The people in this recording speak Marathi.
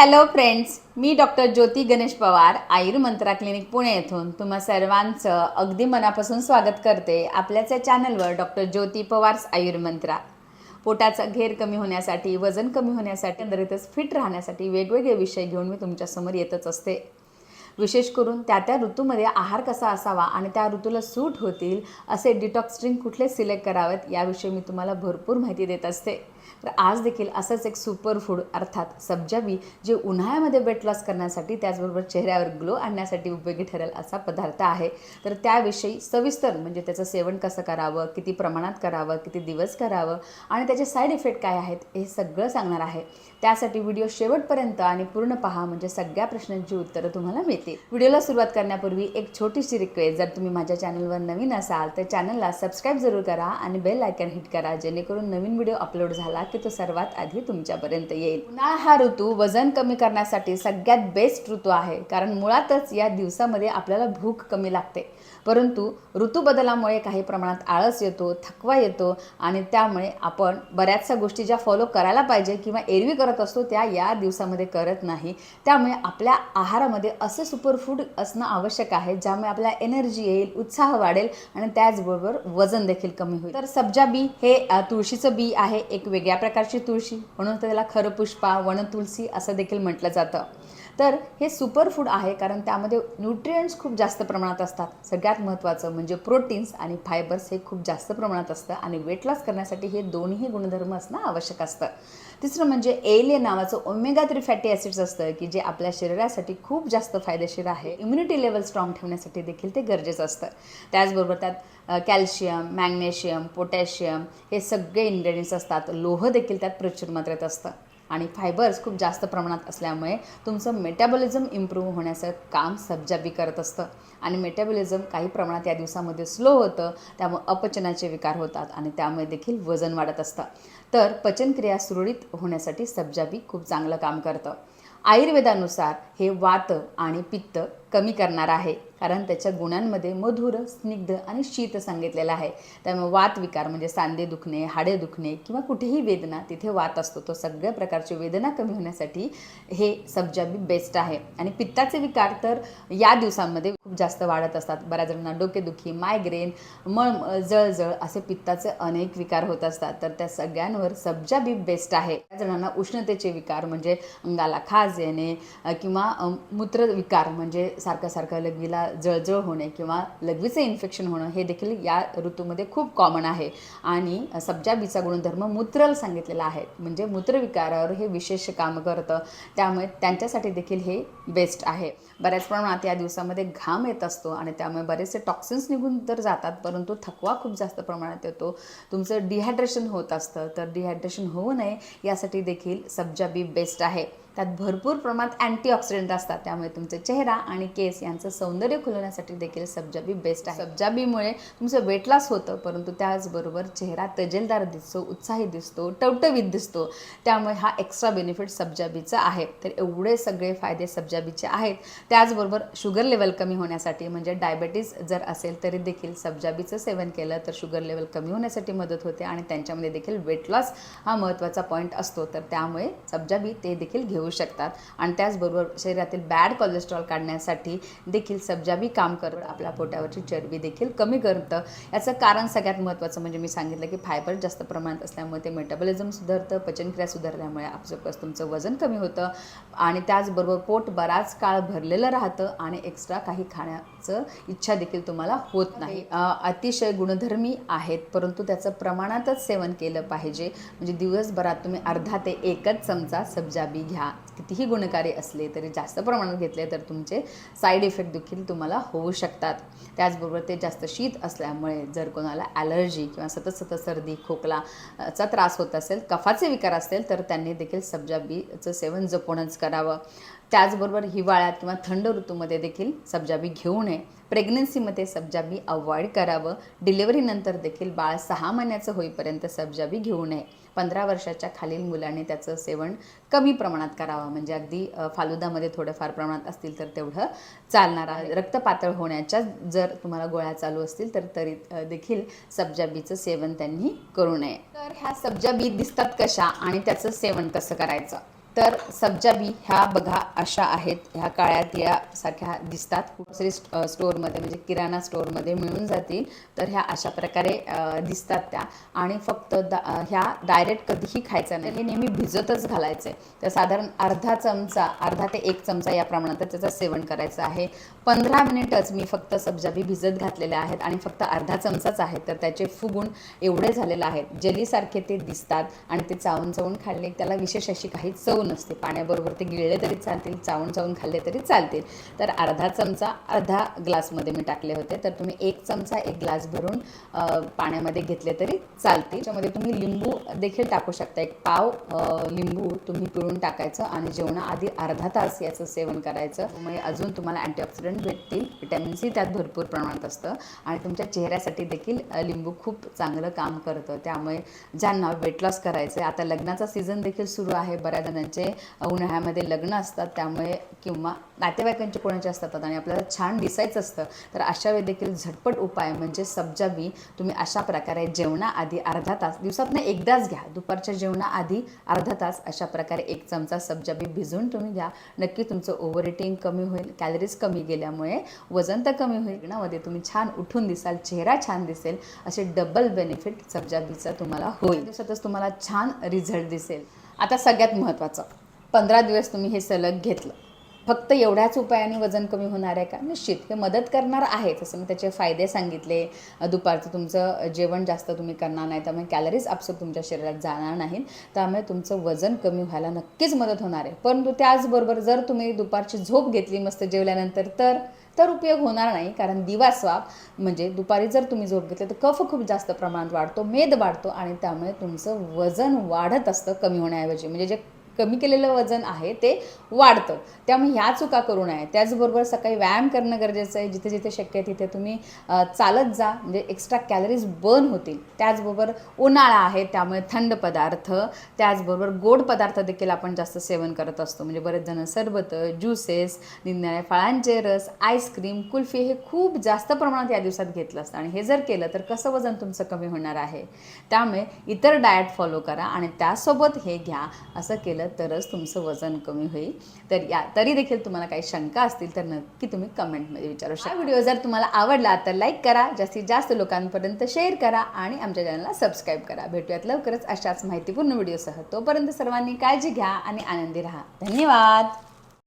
हॅलो फ्रेंड्स मी डॉक्टर ज्योती गणेश पवार आयुर्मंत्रा क्लिनिक पुणे येथून तुम्हा सर्वांचं अगदी मनापासून स्वागत करते आपल्याच या चॅनलवर डॉक्टर ज्योती पवार्स आयुर्मंत्रा. पोटाचा घेर कमी होण्यासाठी वजन कमी होण्यासाठी अंदरीतच फिट राहण्यासाठी वेगवेगळे विषय घेऊन मी तुमच्यासमोर येतच असते. विशेष करून त्या त्या ऋतूमध्ये आहार कसा असावा आणि त्या ऋतूला सूट होतील असे डिटॉक्स ड्रिंक कुठले सिलेक्ट करावेत याविषयी मी तुम्हाला भरपूर माहिती देत असते. तर आज देखील असंच एक सुपर फूड अर्थात सब्जाबी जे उन्हाळ्यामध्ये वेट लॉस करण्यासाठी त्याचबरोबर चेहऱ्यावर ग्लो आणण्यासाठी उपयोगी ठरेल असा पदार्थ आहे. तर त्याविषयी सविस्तर म्हणजे त्याचं सेवन कसं करावं किती प्रमाणात करावं किती दिवस करावं आणि त्याचे साईड इफेक्ट काय आहेत हे सगळं सांगणार आहे. त्यासाठी व्हिडिओ शेवटपर्यंत आणि पूर्ण पहा म्हणजे सगळ्या प्रश्नांची उत्तरं तुम्हाला मिळतील. व्हिडिओला सुरुवात करण्यापूर्वी एक छोटीशी रिक्वेस्ट जर तुम्ही माझ्या चॅनलवर नवीन असाल तर चॅनलला सबस्क्राईब जरूर करा आणि बेल आयकन हिट करा जेणेकरून नवीन व्हिडिओ अपलोड झाला की तो सर्वात आधी तुमच्यापर्यंत येईल. उन्हाळा हा ऋतू वजन कमी करण्यासाठी सगळ्यात बेस्ट ऋतू आहे. कारण मुळातच या दिवसामध्ये आपल्याला भूक कमी लागते. परंतु ऋतू बदलामुळे काही प्रमाणात आळस येतो थकवा येतो आणि त्यामुळे आपण बऱ्याचशा गोष्टी ज्या फॉलो करायला पाहिजे किंवा एरवी करत असतो त्या या दिवसामध्ये करत नाही. त्यामुळे आपल्या आहारामध्ये असे सुपरफूड असणं आवश्यक आहे ज्यामुळे आपल्याला एनर्जी येईल उत्साह वाढेल आणि त्याचबरोबर वजन देखील कमी होईल. तर सब्जा बी हे तुळशीचं बी आहे एक वेगळ्या या प्रकारची तुळशी म्हणून त्याला खरपुष्पा वनतुलसी असं देखील म्हटलं जातं. तर हे सुपर फूड आहे कारण त्यामध्ये न्यूट्रियंट्स खूप जास्त प्रमाणात असतात. सगळ्यात महत्त्वाचं म्हणजे प्रोटीन्स आणि फायबर्स हे खूप जास्त प्रमाणात असतं आणि वेट लॉस करण्यासाठी हे दोन्ही गुणधर्म असणं आवश्यक असतं. तिसरं म्हणजे एले नावाचं ओमेगा थ्री फॅटी ॲसिड्स असतं की जे आपल्या शरीरासाठी खूप जास्त फायदेशीर आहे. इम्युनिटी लेवल स्ट्रॉंग ठेवण्यासाठी देखील ते गरजेचं असतं. त्याचबरोबर त्यात कॅल्शियम मॅग्नेशियम पोटॅशियम हे सगळे इन्ग्रेडियंट्स असतात. लोह देखील त्यात प्रचुर मात्रेत असतं. आणि फायबर्स खूप जास्त प्रमाणात असल्यामुळे तुमचं मेटाबॉलिझम इम्प्रूव्ह होण्याचं काम सब्जाबी करत असतं. आणि मेटाबॉलिझम काही प्रमाणात या दिवसामध्ये स्लो होतं त्यामुळे अपचनाचे विकार होतात आणि त्यामुळे देखील वजन वाढत असतं. तर पचनक्रिया सुरळीत होण्यासाठी सब्जाबी खूप चांगलं काम करतं. आयुर्वेदानुसार हे वात आणि पित्त कमी करणार आहे. कारण त्याच्या गुणांमध्ये मधुर स्निग्ध आणि शीत सांगितलेलं आहे. त्यामुळे वात विकार म्हणजे सांधे दुखणे हाडे दुखणे किंवा कुठेही वेदना तिथे वात असतो. तो सगळ्या प्रकारची वेदना कमी होण्यासाठी हे सब्जाबी बेस्ट आहे. आणि पित्ताचे विकार तर या दिवसांमध्ये खूप जास्त वाढत असतात. बऱ्याच जणांना डोकेदुखी मायग्रेन मळ जळजळ असे पित्ताचे अनेक विकार होत असतात. तर त्या सगळ्यांवर सब्जा बी बेस्ट आहे. बऱ्याच जणांना उष्णतेचे विकार म्हणजे अंगाला खाज येणे किंवा मूत्र मूत्रविकार म्हणजे सारखं सारखं लघवीला जळजळ होणे किंवा लघवीचं इन्फेक्शन होणं हे देखील या ऋतूमध्ये खूप कॉमन आहे. आणि सब्जा बीचा गुणधर्म मूत्रल सांगितलेला आहे. म्हणजे मूत्रविकारावर हे विशेष काम करतं. त्यामुळे त्यांच्यासाठी देखील हे बेस्ट आहे. बऱ्याच प्रमाणात या दिवसामध्ये घाम येत असतो आणि त्यामुळे बरेचसे टॉक्सिन्स निघून तर जातात परंतु थकवा खूप जास्त प्रमाणात येतो. तुमचं डिहायड्रेशन होत असतं तर डिहायड्रेशन होऊ नये यासाठी देखील सब्जा बी बेस्ट आहे. त्यात भरपूर प्रमाणात अँटीऑक्सिडंट असतात. त्यामुळे तुमचे चेहरा आणि केस यांचं सौंदर्य खुलवण्यासाठी देखील सब्जाबी बेस्ट आहे. सब्जाबीमुळे तुमचं वेट लॉस होतं परंतु त्याचबरोबर चेहरा तजेलदार दिसतो उत्साही दिसतो टवटवीत दिसतो. त्यामुळे हा एक्स्ट्रा बेनिफिट सब्जाबीचा आहे. तर एवढे सगळे फायदे सब्जाबीचे आहेत. त्याचबरोबर शुगर लेवल कमी होण्यासाठी म्हणजे डायबेटीज जर असेल तरी देखील सब्जाबीचं सेवन केलं तर शुगर लेवल कमी होण्यासाठी मदत होते आणि त्यांच्यामध्ये देखील वेट लॉस हा महत्त्वाचा पॉईंट असतो. तर त्यामुळे सब्जाबी ते देखील घेऊ शकतात. आणि त्याचबरोबर शरीरातील बॅड कोलेस्ट्रॉल काढण्यासाठी देखील सब्जाबी काम करत आपल्या पोटावरची चरबी देखील कमी करतं. याचं कारण सगळ्यात महत्त्वाचं म्हणजे मी सांगितलं की फायबर जास्त प्रमाणात असल्यामुळे ते मेटाबॉलिझम सुधारतं पचनक्रिया सुधारल्यामुळे आपलं तुमचं वजन कमी होतं. आणि त्याचबरोबर पोट बराच काळ भरलेलं राहतं आणि एक्स्ट्रा काही खाण्याचं इच्छा देखील तुम्हाला होत नाही. अतिशय गुणधर्मी आहेत परंतु त्याचं प्रमाणातच सेवन केलं पाहिजे. म्हणजे दिवसभरात तुम्ही अर्धा ते एकच चमचा सब्जाबी घ्या. कितीही गुणकारी असले तरी जास्त प्रमाणात घेतले तर तुमचे साईड इफेक्ट देखील तुम्हाला होऊ शकतात. त्याचबरोबर ते जास्त शीत असल्यामुळे जर कोणाला ॲलर्जी किंवा सतत सतत सर्दी खोकला चा त्रास होत असेल कफाचे विकार असतील तर त्यांनी देखील सब्जाबीचं सेवन जपूनच करावं. त्याचबरोबर हिवाळ्यात किंवा थंड ऋतूमध्ये देखील सब्जाबी घेऊ नये. प्रेग्नन्सीमध्ये सब्जाबी अवॉइड करावं. डिलिव्हरीनंतर देखील बाळ सहा महिन्याचं होईपर्यंत सब्जाबी घेऊ नये. पंधरा वर्षाच्या खालील मुलाने त्याचं सेवन कमी प्रमाणात करावं. म्हणजे अगदी फालुदामध्ये थोडंफार प्रमाणात असतील तर तेवढं चालणार आहे. रक्त पातळ होण्याच्या जर तुम्हाला गोळ्या चालू असतील तर तरी देखील सब्जाबीचं सेवन त्यांनी करू नये. तर ह्या सब्जाबी दिसतात कशा आणि त्याचं सेवन कसं करायचं? तर सबजाबी ह्या बघा अशा आहेत. ह्या काळ्या तिळासारख्या दिसतात. ग्रोसरी स्टोअरमध्ये म्हणजे किराणा स्टोअरमध्ये मिळून जातील. तर ह्या अशा प्रकारे दिसतात त्या. आणि फक्त दा ह्या डायरेक्ट कधीही खायचं नाही. हे नेहमी भिजतच घालायचे. तर साधारण अर्धा चमचा अर्धा ते एक चमचा या प्रमाणात त्याचं सेवन करायचं आहे. पंधरा मिनिटच मी फक्त सबजाबी भिजत घातलेल्या आहेत आणि फक्त अर्धा चमचाच आहे. तर त्याचे फुगुण एवढे झालेले आहेत. जेलीसारखे ते दिसतात आणि ते चावून चावून खाल्ले. त्याला विशेष अशी काही चव नसते. पाण्याबरोबर ते गिळले तरी चालतील चावून चावून खाल्ले तरी चालतील. तर अर्धा चमचा अर्धा ग्लासमध्ये मी टाकले होते. तर तुम्ही एक चमचा एक ग्लास भरून पाण्यामध्ये घेतले तरी चालतील. त्याच्यामध्ये तुम्ही लिंबू देखील टाकू शकता. एक पाव लिंबू तुम्ही पिळून टाकायचं आणि जेवणाआधी अर्धा तास याचं सेवन करायचं. त्यामुळे अजून तुम्हाला अँटीऑक्सिडंट भेटतील. विटॅमिन सी त्यात भरपूर प्रमाणात असतं. आणि तुमच्या चेहऱ्यासाठी देखील लिंबू खूप चांगलं काम करतं. त्यामुळे ज्यांना वेट लॉस करायचं आहे आता लग्नाचा सीझन देखील सुरू आहे. बऱ्याच जणांच्या म्हणजे उन्हाळ्यामध्ये लग्न असतात त्यामुळे किंवा नातेवाईकांचे कोणाचे असतात आणि आपल्याला छान दिसायचं असतं तर अशा वेळी देखील झटपट उपाय म्हणजे सब्जा बी तुम्ही अशा प्रकारे जेवणाआधी अर्धा तास दिवसातनं एकदाच घ्या. दुपारच्या जेवणाआधी अर्धा तास अशा प्रकारे एक चमचा सब्जा बी भिजवून तुम्ही घ्या. नक्की तुमचं ओव्हर इटिंग कमी होईल कॅलरीज कमी गेल्यामुळे वजन तर कमी होईल. लग्नामध्ये तुम्ही छान उठून दिसाल चेहरा छान दिसेल असे डबल बेनिफिट सब्जा बीचा तुम्हाला होईल. दिवसातच तुम्हाला छान रिझल्ट दिसेल. आता सगळ्यात महत्त्वाचं पंधरा दिवस तुम्ही हे सलग घेतलं. फक्त एवढ्याच उपायाने वजन कमी होणार आहे का? निश्चित. हे मदत करणार आहे तसं मी त्याचे फायदे सांगितले. दुपारचं तुमचं जेवण जास्त तुम्ही करणार नाही त्यामुळे कॅलरीज आपसूक तुमच्या शरीरात जाणार नाहीत. त्यामुळे तुमचं वजन कमी व्हायला नक्कीच मदत होणार आहे. परंतु त्याचबरोबर जर तुम्ही दुपारची झोप घेतली मस्त जेवल्यानंतर तर तर उपयोग होणार नाही कारण दिवा स्वाप म्हणजे दुपारी जर तुम्ही झोप घेतली तर कफ खूप जास्त प्रमाणात वाढतो मेद वाढतो आणि त्यामुळे तुमचं वजन वाढत असतं कमी होण्याऐवजी. म्हणजे जे कमी केलेलं वजन आहे ते वाढतं. त्यामुळे ह्या चुका करू नये. त्याचबरोबर सकाळी व्यायाम करणं गरजेचं आहे. जिथे जिथे शक्य आहे तिथे तुम्ही चालत जा. म्हणजे एक्स्ट्रा कॅलरीज बर्न होतील. त्याचबरोबर उन्हाळा आहे त्यामुळे थंड पदार्थ त्याचबरोबर गोड पदार्थ देखील आपण जास्त सेवन करत असतो. म्हणजे बरेच जण सरबत ज्युसेस निरनिराळ्या फळांचे रस आईस्क्रीम कुल्फी हे खूप जास्त प्रमाणात या दिवसात घेतलं असतं. आणि हे जर केलं तर कसं वजन तुमचं कमी होणार आहे? त्यामुळे इतर डाएट फॉलो करा आणि त्यासोबत हे घ्या. असं केलं केलं तरच तुमचं वजन कमी होईल. तर या तरी देखील तुम्हाला काही शंका असतील तर नक्की तुम्ही कमेंटमध्ये विचारू शकता. व्हिडिओ जर तुम्हाला आवडला तर लाईक करा जास्तीत जास्त लोकांपर्यंत शेअर करा आणि आमच्या चॅनलला सबस्क्राईब करा. भेटूयात लवकरच अशाच माहितीपूर्ण व्हिडिओसह. तोपर्यंत सर्वांनी काळजी घ्या आणि आनंदी राहा. धन्यवाद!